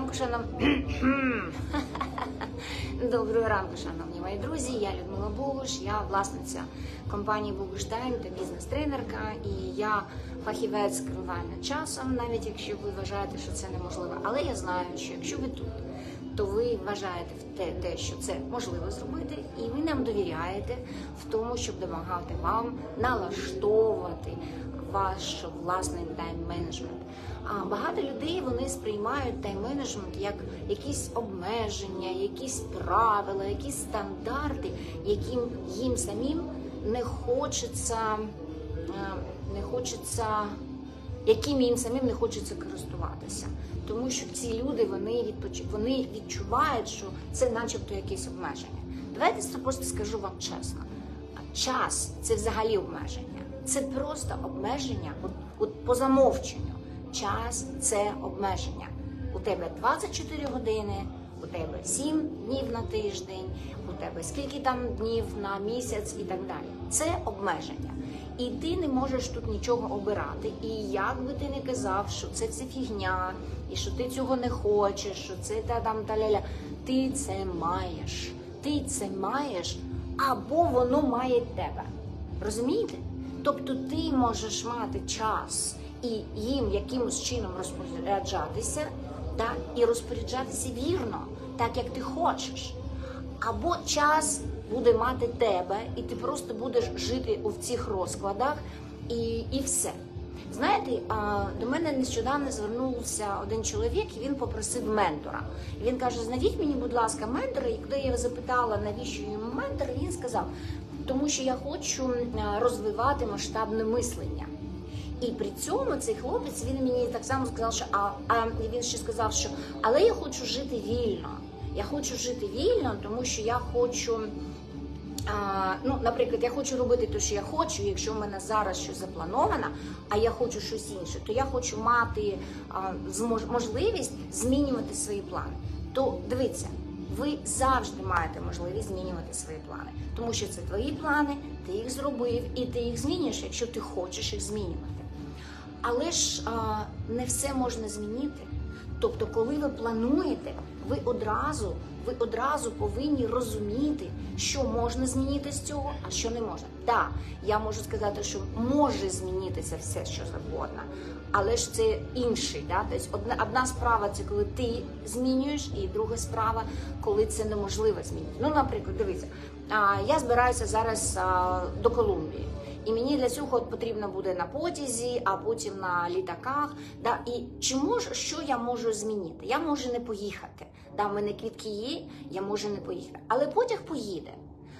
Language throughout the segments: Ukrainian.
Ранку, шановні. Доброго ранку, шановні мої друзі. Я Людмила Богуш, я власниця компанії Богуш Тайм та бізнес-тренерка. І я фахівець керування часом, навіть якщо ви вважаєте, що це неможливо. Але я знаю, що якщо ви тут, то ви вважаєте в те, те, що це можливо зробити, і ви нам довіряєте в тому, щоб допомагати вам налаштовувати ваш власний тайм-менеджмент. А багато людей вони сприймають тайм-менеджмент як якісь обмеження, якісь правила, якісь стандарти, яким їм самим не хочеться, е, не хочеться, яким їм самим не хочеться користуватися. Тому що ці люди вони відпоч... вони відчувають, що це начебто якесь обмеження. Давайте просто скажу вам чесно. Час це взагалі обмеження. Це просто обмеження от, по замовченню. Час це обмеження. У тебе 24 години, у тебе 7 днів на тиждень, у тебе скільки там днів на місяць і так далі. Це обмеження. І ти не можеш тут нічого обирати. І як би ти не казав, що це все фігня, і що ти цього не хочеш, що це та там та ля ти це маєш. Ти це маєш, або воно має тебе. Розумієте? Тобто ти можеш мати час і їм якимось чином розпоряджатися, так, і розпоряджатися вірно, так як ти хочеш. Або час буде мати тебе, і ти просто будеш жити у цих розкладах, і, і все. Знаєте, до мене нещодавно звернувся один чоловік, і він попросив ментора. Він каже: знайдіть мені, будь ласка, ментора. І коли я запитала, навіщо йому ментор, він сказав, тому що я хочу розвивати масштабне мислення. І при цьому цей хлопець він мені так само сказав, що а, а він ще сказав, що але я хочу жити вільно. Я хочу жити вільно, тому що я хочу. А, ну, наприклад, я хочу робити те, що я хочу. Якщо в мене зараз щось заплановано, а я хочу щось інше, то я хочу мати а, можливість змінювати свої плани. То дивіться, ви завжди маєте можливість змінювати свої плани, тому що це твої плани, ти їх зробив, і ти їх змінюєш, якщо ти хочеш їх змінювати. Але ж а, не все можна змінити. Тобто, коли ви плануєте, ви одразу, ви одразу повинні розуміти, що можна змінити з цього, а що не можна. Так, я можу сказати, що може змінитися все, що завгодно, але ж це інший. Да? Тобто одна, одна справа це коли ти змінюєш, і друга справа, коли це неможливо змінити. Ну, наприклад, дивіться, а, я збираюся зараз а, до Колумбії. І мені для цього потрібно буде на потязі, а потім на літаках. Да? І чи можу, що я можу змінити? Я можу не поїхати. Да, в мене квітки є, я можу не поїхати. Але потяг поїде.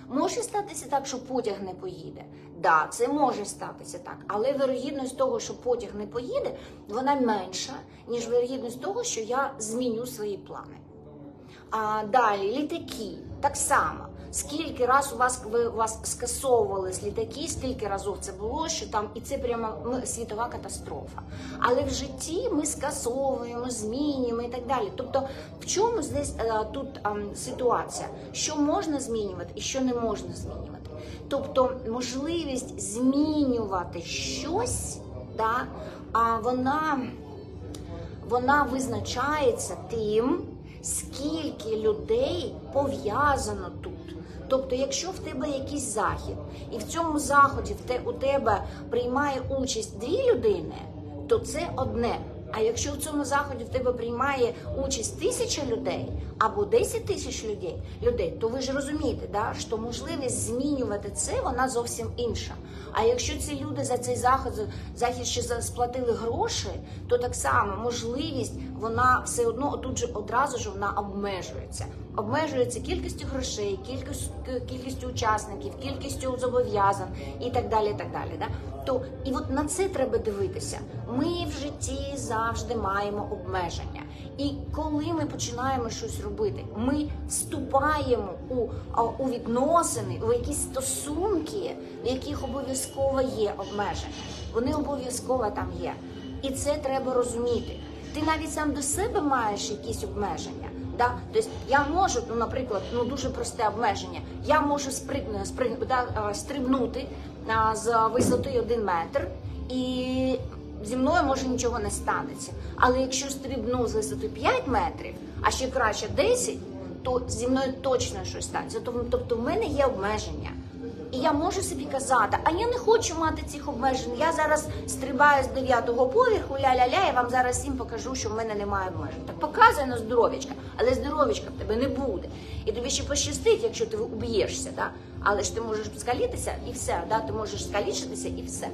Може статися так, що потяг не поїде. Да, це може статися так, але вирогідність того, що потяг не поїде, вона менша, ніж вирогідність того, що я зміню свої плани. А далі літаки так само. Скільки раз у вас ви вас скасовувались літаки, скільки разів це було, що там і це прямо ну, світова катастрофа. Але в житті ми скасовуємо, змінюємо і так далі. Тобто, в чому здесь е, тут ем, ситуація, що можна змінювати і що не можна змінювати? Тобто, можливість змінювати щось, да, а вона вона визначається тим, скільки людей пов'язано тут. Тобто, якщо в тебе якийсь захід, і в цьому заході в те, у тебе приймає участь дві людини, то це одне. А якщо в цьому заході в тебе приймає участь тисяча людей або 10 тисяч людей, людей, то ви ж розумієте, да, що можливість змінювати це вона зовсім інша. А якщо ці люди за цей захід, захід ще сплатили гроші, то так само можливість вона все одно тут же одразу ж вона обмежується. Обмежується кількістю грошей, кількістю, кількістю учасників, кількістю зобов'язань і так далі. Так далі да? То і от на це треба дивитися. Ми в житті завжди маємо обмеження. І коли ми починаємо щось робити, ми вступаємо у, у відносини, у якісь стосунки, в яких обов'язково є обмеження. Вони обов'язково там є. І це треба розуміти. Ти навіть сам до себе маєш якісь обмеження. Да? Тобто я можу, ну, наприклад, ну дуже просте обмеження. Я можу спри... Спри... да, стрибнути а, з висоти один метр, і зі мною може нічого не станеться. Але якщо стрибну з висоти 5 метрів, а ще краще 10, то зі мною точно щось станеться. Тобто в мене є обмеження. І я можу собі казати, а я не хочу мати цих обмежень. Я зараз стрибаю з дев'ятого поверху, ля-ля-ля, я вам зараз всім покажу, що в мене немає обмежень. Так показує на здоров'ячка, але здоров'ячка в тебе не буде. І тобі ще пощастить, якщо ти уб'єшся, да? але ж ти можеш скалітися і все, да? ти можеш скалічитися і все.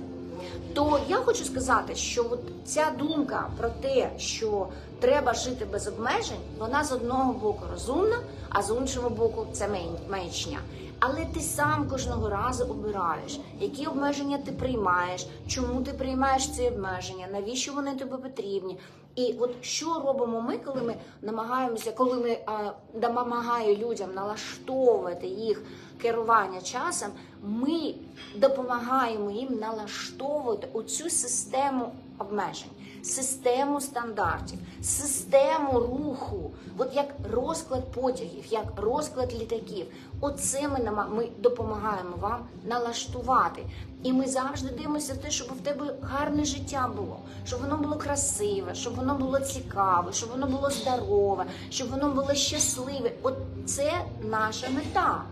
То я хочу сказати, що от ця думка про те, що треба жити без обмежень, вона з одного боку розумна, а з іншого боку це маячня. Але ти сам кожного разу обираєш, які обмеження ти приймаєш, чому ти приймаєш ці обмеження, навіщо вони тобі потрібні. І от що робимо ми, коли ми намагаємося, коли ми а, допомагаю людям налаштовувати їх керування часом, ми допомагаємо їм налаштовувати оцю систему обмежень, систему стандартів, систему руху, от як розклад потягів, як розклад літаків. Оце ми ми допомагаємо вам налаштувати. І ми завжди дивимося в те, щоб в тебе гарне життя було, щоб воно було красиве, щоб воно було цікаве, щоб воно було здорове, щоб воно було щасливе. От це наша мета.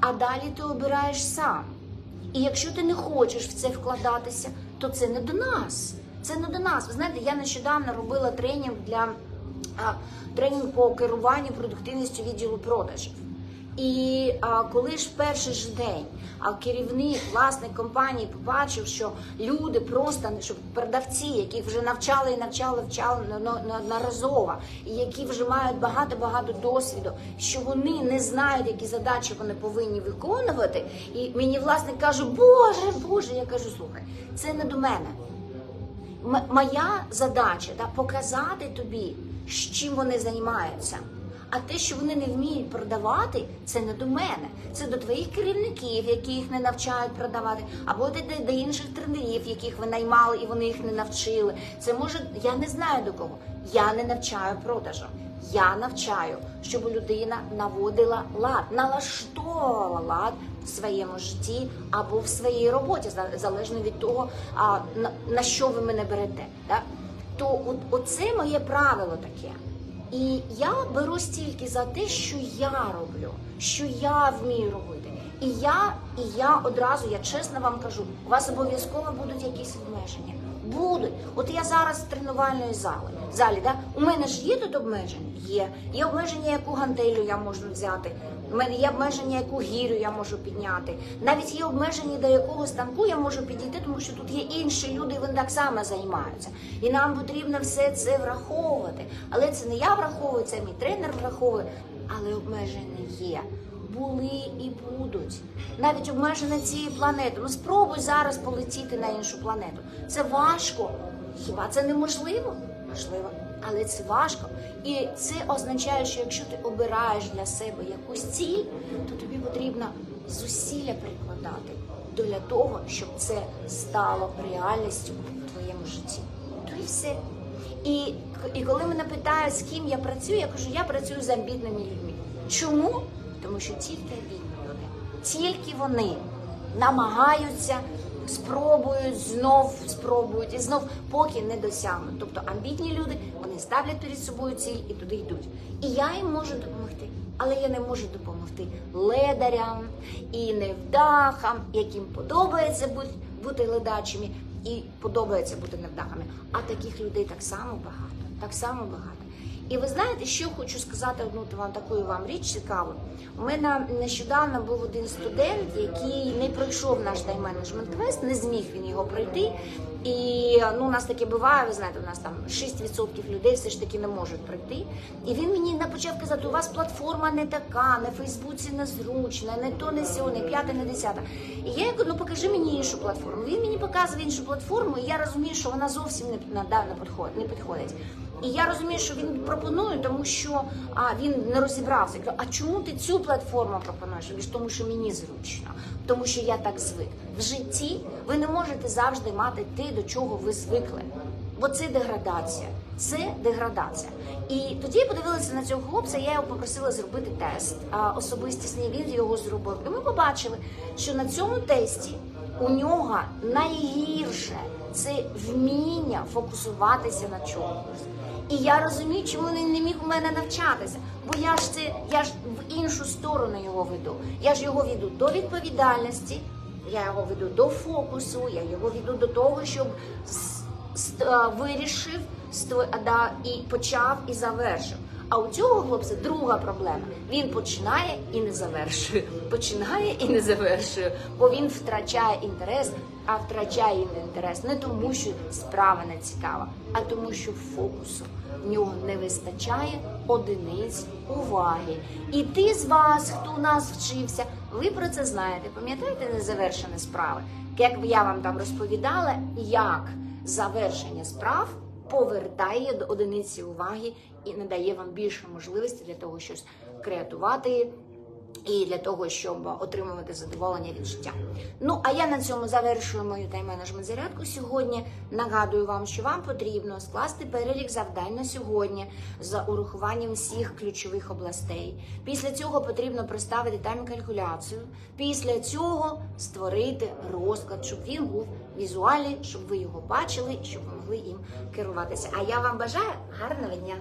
А далі ти обираєш сам. І якщо ти не хочеш в це вкладатися, то це не до нас. Це не до нас. Ви знаєте, я нещодавно робила тренінг для тренінг по керуванню продуктивністю відділу продажів. І а, коли ж перший ж день а, керівник, власник компанії побачив, що люди просто що продавці, які вже навчали і навчали, вчали неодноразово, і які вже мають багато-багато досвіду, що вони не знають, які задачі вони повинні виконувати. І мені власник каже, Боже, Боже, я кажу, слухай, це не до мене. Моя задача да, показати тобі, з чим вони займаються. А те, що вони не вміють продавати, це не до мене. Це до твоїх керівників, які їх не навчають продавати, або до, інших тренерів, яких ви наймали і вони їх не навчили. Це може, я не знаю до кого. Я не навчаю продажам. Я навчаю, щоб людина наводила лад, налаштовувала лад в своєму житті або в своїй роботі, за- залежно від того, на, на що ви мене берете. То от, оце моє правило таке. І я беру стільки за те, що я роблю, що я вмію робити. І я, і я одразу, я чесно вам кажу, у вас обов'язково будуть якісь обмеження. Будуть. От я зараз з тренувальної зали. Залі, да? У мене ж є тут обмеження? Є. Є обмеження, яку гантелю я можу взяти. У мене є обмеження, яку гірю я можу підняти. Навіть є обмеження, до якого станку я можу підійти, тому що тут є інші люди, вони так само займаються. І нам потрібно все це враховувати. Але це не я враховую, це мій тренер враховує. Але обмеження є. Були і будуть. Навіть обмеження цієї планети. Ну спробуй зараз полетіти на іншу планету. Це важко. Хіба це неможливо? Можливо, але це важко. І це означає, що якщо ти обираєш для себе якусь ціль, то тобі потрібно зусилля прикладати для того, щоб це стало реальністю в твоєму житті. То і все. І, і коли мене питають, з ким я працюю, я кажу, я працюю з амбітними людьми. Чому? Тому що тільки люди, тільки вони намагаються, спробують, знов спробують і знов, поки не досягнуть. Тобто амбітні люди вони ставлять перед собою ціль і туди йдуть. І я їм можу допомогти. Але я не можу допомогти ледарям і невдахам, яким подобається бути ледачими і подобається бути невдахами. А таких людей так само багато, так само багато. І ви знаєте, що хочу сказати одну вам таку вам річ цікаву. У мене нещодавно був один студент, який не пройшов наш тайм-менеджмент квест, не зміг він його пройти. І ну, у нас таке буває, ви знаєте, у нас там 6% людей все ж таки не можуть пройти. І він мені на- почав казати, у вас платформа не така, на Фейсбуці незручна, не то, не сьо, не п'яте, не десяте. І я кажу, ну покажи мені іншу платформу. Він мені показує іншу платформу, і я розумію, що вона зовсім не, не підходить. І я розумію, що він пропонує, тому що а, він не розібрався. Я кажу, а чому ти цю платформу пропонуєш? Він тому що мені зручно, тому що я так звик. В житті ви не можете завжди мати те, до чого ви звикли. Бо це деградація. Це деградація. І тоді я подивилася на цього хлопця, я його попросила зробити тест особистісний, він його зробив. І ми побачили, що на цьому тесті у нього найгірше це вміння фокусуватися на чомусь. І я розумію, чому він не міг у мене навчатися. Бо я ж це я ж в іншу сторону його веду. Я ж його веду до відповідальності, я його веду до фокусу, я його веду до того, щоб ст- вирішив і почав і завершив. А у цього хлопця друга проблема. Він починає і не завершує. Починає і не завершує, бо він втрачає інтерес, а втрачає інтерес не тому, що справа не цікава, а тому, що фокусу в нього не вистачає одиниць уваги. І ти з вас, хто нас вчився, ви про це знаєте. Пам'ятаєте незавершені справи? Як я вам там розповідала, як завершення справ повертає до одиниці уваги і надає вам більше можливості для того, щось креатувати і для того, щоб отримувати задоволення від життя. Ну а я на цьому завершую мою тайм-менеджмент зарядку сьогодні. Нагадую вам, що вам потрібно скласти перелік завдань на сьогодні за урахуванням всіх ключових областей. Після цього потрібно проставити тайм-калькуляцію. Після цього створити розклад, щоб він був візуальний, щоб ви його бачили, щоб ви могли їм керуватися. А я вам бажаю гарного дня!